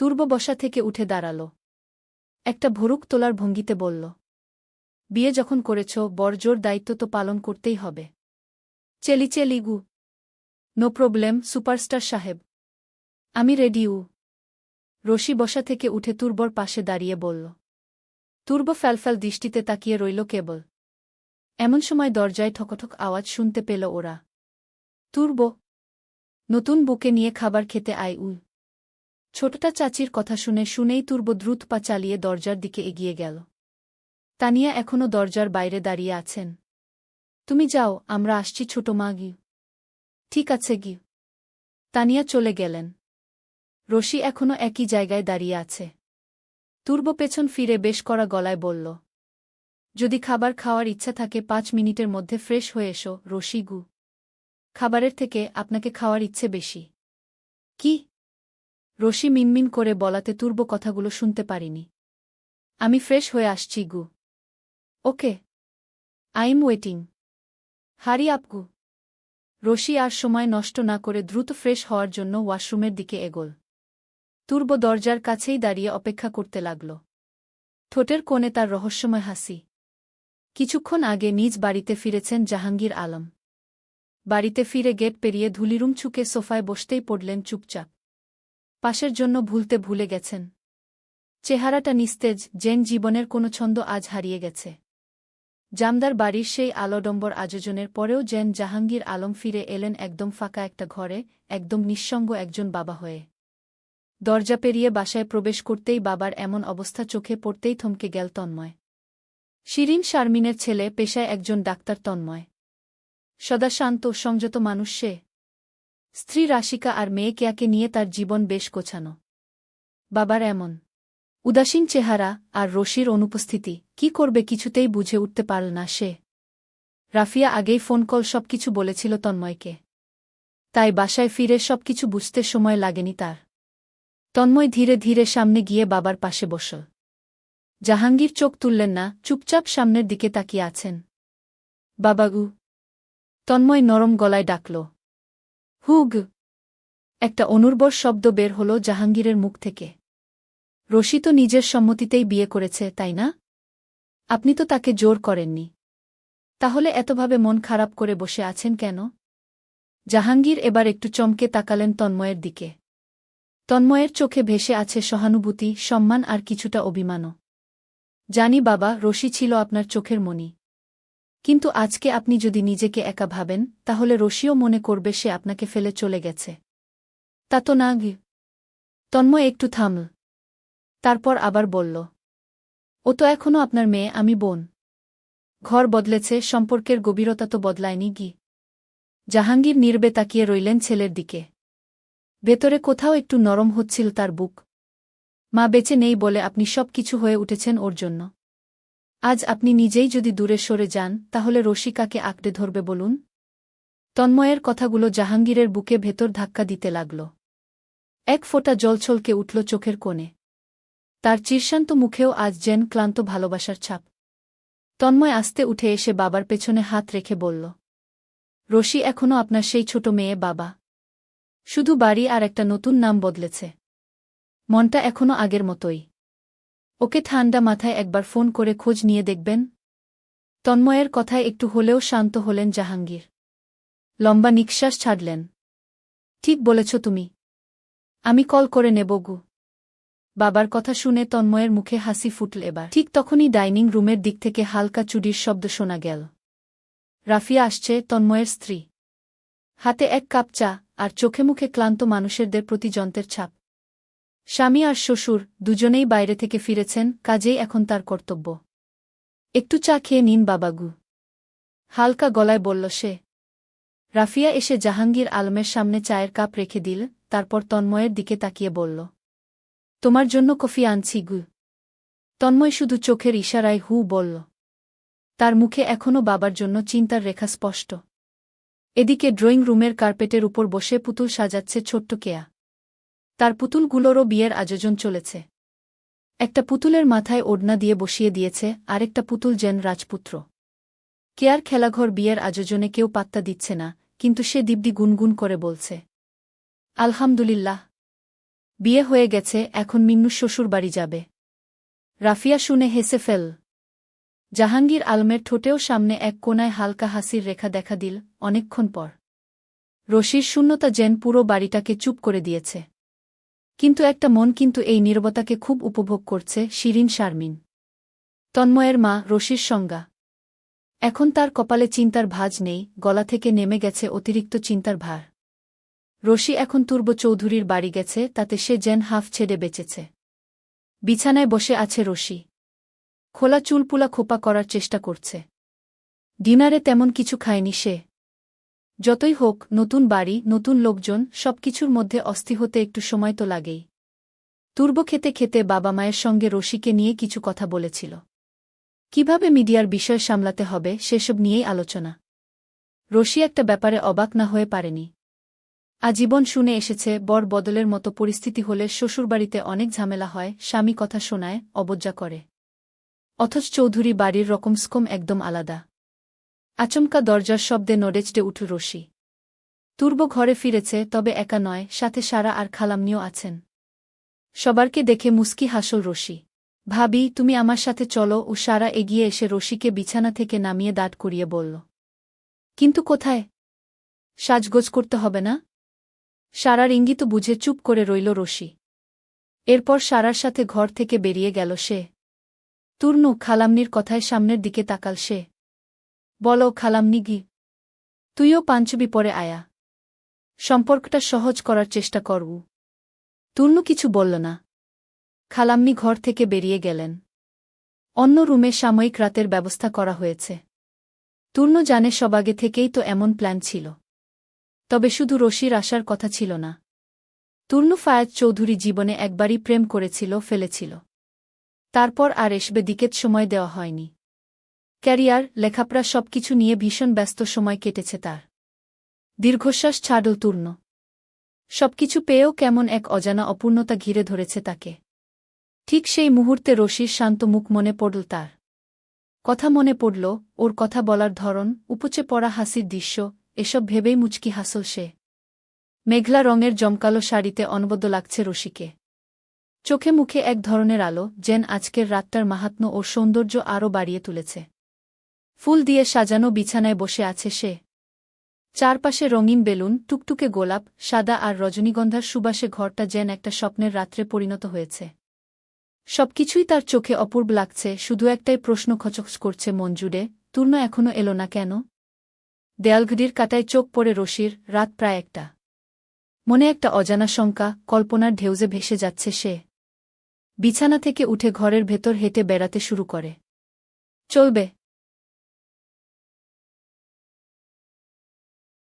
তুর্ব বসা থেকে উঠে দাঁড়াল। একটা ভরুক তোলার ভঙ্গিতে বলল, বিয়ে যখন করেছ বরজোর দায়িত্ব তো পালন করতেই হবে। চেলি চেলিগু নো প্রবলেম, সুপারস্টার সাহেব। আমি রেডি উ। রশি বসা থেকে উঠে তুর্বর পাশে দাঁড়িয়ে বলল, তুর্ব ফ্যালফ্যাল দৃষ্টিতে তাকিয়ে রইল কেবল। এমন সময় দরজায় ঠকঠক আওয়াজ শুনতে পেল ওরা। তুর্ব, নতুন বুকে নিয়ে খাবার খেতে আয় উল ছোটটা চাচির কথা শুনে শুনেই তুর্ব দ্রুত পা চালিয়ে দরজার দিকে এগিয়ে গেল। তানিয়া এখনও দরজার বাইরে দাঁড়িয়ে আছেন। তুমি যাও, আমরা আসছি ছোট মা গি ঠিক আছে গি তানিয়া চলে গেলেন। রশি এখনও একই জায়গায় দাঁড়িয়ে আছে। তুর্ব পেছন ফিরে বেশ করা গলায় বলল, যদি খাবার খাওয়ার ইচ্ছা থাকে, পাঁচ মিনিটের মধ্যে ফ্রেশ হয়ে এসো, রশি গু। খাবারের থেকে আপনাকে খাওয়ার ইচ্ছে বেশি। কি? রশি মিনমিন করে বলাতে তুর্ব কথাগুলো শুনতে পারিনি। আমি ফ্রেশ হয়ে আসছি, গু। ওকে। I'm waiting. হারি আপগু রশি আর সময় নষ্ট না করে দ্রুত ফ্রেশ হওয়ার জন্য ওয়াশরুমের দিকে এগোল। তুর্ব দরজার কাছেই দাঁড়িয়ে অপেক্ষা করতে লাগল। ঠোঁটের কোণে তার রহস্যময় হাসি। কিছুক্ষণ আগে নিজ বাড়িতে ফিরেছেন জাহাঙ্গীর আলম। বাড়িতে ফিরে গেট পেরিয়ে ধুলিরুম ছুকে সোফায় বসতেই পড়লেন চুপচাপ। পাশের জন্য ভুলতে ভুলে গেছেন। চেহারাটা নিস্তেজ জেন জীবনের কোনো ছন্দ আজ হারিয়ে গেছে। জামদার বাড়ির সেই আলোডম্বর আয়োজনের পরেও জেন জাহাঙ্গীর আলম ফিরে এলেন একদম ফাঁকা একটা ঘরে, একদম নিঃসঙ্গ একজন বাবা হয়ে। দরজা পেরিয়ে বাসায় প্রবেশ করতেই বাবার এমন অবস্থা চোখে পড়তেই থমকে গেল তন্ময়। শিরিন শারমিনের ছেলে পেশায় একজন ডাক্তার তন্ময়। সদা শান্ত, সংযত মানুষ সে। স্ত্রী রাশিকা আর মেয়ে কেয়াকে নিয়ে তার জীবন বেশ গোছানো। বাবার এমন। উদাসীন চেহারা আর রশির অনুপস্থিতি, কি করবে কিছুতেই বুঝে উঠতে পারল না সে। রাফিয়া আগেই ফোন কল সবকিছু বলেছিল তন্ময়কে। তাই বাসায় ফিরে সবকিছু বুঝতে সময় লাগেনি তার। তন্ময় ধীরে ধীরে সামনে গিয়ে বাবার পাশে বসল। জাহাঙ্গীর চোখ তুললেন না, চুপচাপ সামনের দিকে তাকিয়ে আছেন। বাবাগু। তন্ময় নরম গলায় ডাকল। হুগ। একটা অনুর্বর শব্দ বের হল জাহাঙ্গীরের মুখ থেকে। রশি তো নিজের সম্মতিতেই বিয়ে করেছে, তাই না? আপনি তো তাকে জোর করেননি। তাহলে এতভাবে মন খারাপ করে বসে আছেন কেন? জাহাঙ্গীর এবার একটু চমকে তাকালেন তন্ময়ের দিকে। তন্ময়ের চোখে ভেসে আছে সহানুভূতি, সম্মান আর কিছুটা অভিমানও। জানি বাবা, রশি ছিল আপনার চোখের মণি। কিন্তু আজকে আপনি যদি নিজেকে একা ভাবেন, তাহলে রশিও মনে করবে সে আপনাকে ফেলে চলে গেছে। তা তো না তন্ময় একটু থামল। তারপর আবার বলল, ও তো এখনও আপনার মেয়ে, আমি বোন। ঘর বদলেছে, সম্পর্কের গভীরতা তো বদলায়নি গি। জাহাঙ্গীর নির্বে তাকিয়ে রইলেন ছেলের দিকে। ভেতরে কোথাও একটু নরম হচ্ছিল তার বুক। মা বেঁচে নেই বলে আপনি সব কিছু হয়ে উঠেছেন ওর জন্য। আজ আপনি নিজেই যদি দূরে সরে যান, তাহলে রসিকাকে আঁকড়ে ধরবে বলুন? তন্ময়ের কথাগুলো জাহাঙ্গীরের বুকে ভেতর ধাক্কা দিতে লাগল। এক ফোঁটা জল ছলকে উঠল চোখের কোণে। তার চিরশান্ত মুখেও আজ যেন ক্লান্ত ভালোবাসার ছাপ। তন্ময় আস্তে উঠে এসে বাবার পেছনে হাত রেখে বলল রশি এখনও আপনার সেই ছোট মেয়ে বাবা। শুধু বাড়ি আর একটা নতুন নাম বদলেছে। মনটা এখনও আগের মতোই। ওকে ঠান্ডা মাথায় একবার ফোন করে খোঁজ নিয়ে দেখবেন? তন্ময়ের কথায় একটু হলেও শান্ত হলেন জাহাঙ্গীর। লম্বা নিঃশ্বাস ছাড়লেন। ঠিক বলেছ তুমি। আমি কল করে নেব গু। বাবার কথা শুনে তন্ময়ের মুখে হাসি ফুটল এবার। ঠিক তখনই ডাইনিং রুমের দিক থেকে হালকা চুরির শব্দ শোনা গেল। রাফিয়া আসছে, তন্ময়ের স্ত্রী। হাতে এক কাপ চা আর চোখে মুখে ক্লান্ত মানুষেরদের প্রতি যন্ত্রের ছাপ। স্বামী আর শ্বশুর দুজনেই বাইরে থেকে ফিরেছেন, কাজেই এখন তার কর্তব্য। একটু চা খেয়ে নিন, বাবাগু। হালকা গলায় বলল সে। রাফিয়া এসে জাহাঙ্গীর আলমের সামনে চায়ের কাপ রেখে দিল, তারপর তন্ময়ের দিকে তাকিয়ে বলল, তোমার জন্য কফি আনছি গু। তন্ময় শুধু চোখের ইশারায় হু বলল, তার মুখে এখনও বাবার জন্য চিন্তার রেখা স্পষ্ট। এদিকে ড্রয়িং রুমের কার্পেটের উপর বসে পুতুল সাজাচ্ছে ছোট্ট কেয়া। তার পুতুলগুলোরও বিয়ের আয়োজন চলেছে। একটা পুতুলের মাথায় ওড়না দিয়ে বসিয়ে দিয়েছে, আরেকটা পুতুল যেন রাজপুত্র। কেয়ার খেলাঘর বিয়ের আয়োজনে কেউ পাত্তা দিচ্ছে না, কিন্তু সে দিব্যি গুনগুন করে বলছে, আলহামদুলিল্লাহ। বিয়ে হয়ে গেছে, এখন মিন্নু শ্বশুর বাড়ি যাবে। রাফিয়া শুনে হেসে ফেল। জাহাঙ্গীর আলমের ঠোঁটেও সামনে এক কোনায় হালকা হাসির রেখা দেখা দিল, অনেকক্ষণ পর। রশির শূন্যতা যেন পুরো বাড়িটাকে চুপ করে দিয়েছে। কিন্তু একটা মন কিন্তু এই নীরবতাকে খুব উপভোগ করছে শিরিন শারমিন। তন্ময়ের মা রশির সংজ্ঞা। এখন তার কপালে চিন্তার ভাজ নেই, গলা থেকে নেমে গেছে অতিরিক্ত চিন্তার ভার। রশি এখন তুর্ব চৌধুরীর বাড়ি গেছে, তাতে সে যেন হাফ ছেড়ে বেঁচেছে। বিছানায় বসে আছে রশি। খোলা চুলপুলা খোপা করার চেষ্টা করছে। ডিনারে তেমন কিছু খায়নি সে। যতই হোক, নতুন বাড়ি, নতুন লোকজন, সবকিছুর মধ্যে অস্থি হতে একটু সময় তো লাগেই। তুর্ব খেতে খেতে বাবা মায়ের সঙ্গে রশিকে নিয়ে কিছু কথা বলেছিল। কীভাবে মিডিয়ার বিষয় সামলাতে হবে, সেসব নিয়েই আলোচনা। রশি একটা ব্যাপারে অবাক না হয়ে পারেনি। আজীবন শুনে এসেছে, বর বদলের মতো পরিস্থিতি হলে শ্বশুরবাড়িতে অনেক ঝামেলা হয়, স্বামী কথা শোনায় অবজ্ঞা করে। অথচ চৌধুরী বাড়ির রকমস্কম একদম আলাদা। আচমকা দরজার শব্দে নড়েচড়ে উঠু রশি। তুর্ব ঘরে ফিরেছে, তবে একা নয়, সাথে সারা আর খালামনিও আছেন। সবারকে দেখে মুস্কি হাসল রশি। ভাবি, তুমি আমার সাথে চলো, ও সারা এগিয়ে এসে রশিকে বিছানা থেকে নামিয়ে দাঁড় করিয়ে বলল। কিন্তু কোথায়? সাজগোজ করতে হবে না? সারার ইঙ্গিত বুঝে চুপ করে রইল রশি। এরপর সারার সাথে ঘর থেকে বেরিয়ে গেল সে। তুর্নু, খালামনির কথায় সামনের দিকে তাকাল সে। বলো খালামনি গি। তুইও পাঞ্চবি পরে আয়া। সম্পর্কটা সহজ করার চেষ্টা করবু। তুর্নু কিছু বলল না। খালামনি ঘর থেকে বেরিয়ে গেলেন। অন্য রুমে সাময়িক রাতের ব্যবস্থা করা হয়েছে। তুর্ন জানে সব আগে থেকেই তো এমন প্ল্যান ছিল। তবে শুধু রশির আসার কথা ছিল না। তুর্নু ফায়াজ চৌধুরী জীবনে একবারই প্রেম করেছিল, ফেলেছিল। তারপর আর এসবে দিকেত সময় দেওয়া হয়নি। ক্যারিয়ার, লেখাপড়া সবকিছু নিয়ে ভীষণ ব্যস্ত সময় কেটেছে তার। দীর্ঘশ্বাস ছাড়ল তুর্ন সবকিছু পেয়েও কেমন এক অজানা অপূর্ণতা ঘিরে ধরেছে তাকে। ঠিক সেই মুহূর্তে রশির শান্ত মুখ মনে পড়ল তার। কথা মনে পড়ল, ওর কথা বলার ধরন, উপচে পড়া হাসির দৃশ্য, এসব ভেবেই মুচকি হাসল সে। মেঘলা রঙের জমকালো শাড়িতে অনবদ্য লাগছে রশিকে। চোখে মুখে এক ধরনের আলো, যেন আজকের রাতটার মাহাত্ম্য ও সৌন্দর্য আরও বাড়িয়ে তুলেছে। ফুল দিয়ে সাজানো বিছানায় বসে আছে সে। চারপাশে রঙিন বেলুন, টুকটুকে গোলাপ, সাদা আর রজনীগন্ধার সুবাসে ঘরটা যেন একটা স্বপ্নের রাত্রে পরিণত হয়েছে। সবকিছুই তার চোখে অপূর্ব লাগছে, শুধু একটাই প্রশ্ন খচখচ করছে মন জুড়ে তুর্ন এখনও এলো না কেন? দেয়ালঘড়ির কাটায় চোখ পড়ে রশির, রাত প্রায় একটা। মনে একটা অজানা শঙ্কা, কল্পনার ঢেউজে ভেসে যাচ্ছে সে। বিছানা থেকে উঠে ঘরের ভেতর হেঁটে বেড়াতে শুরু করে। চলবে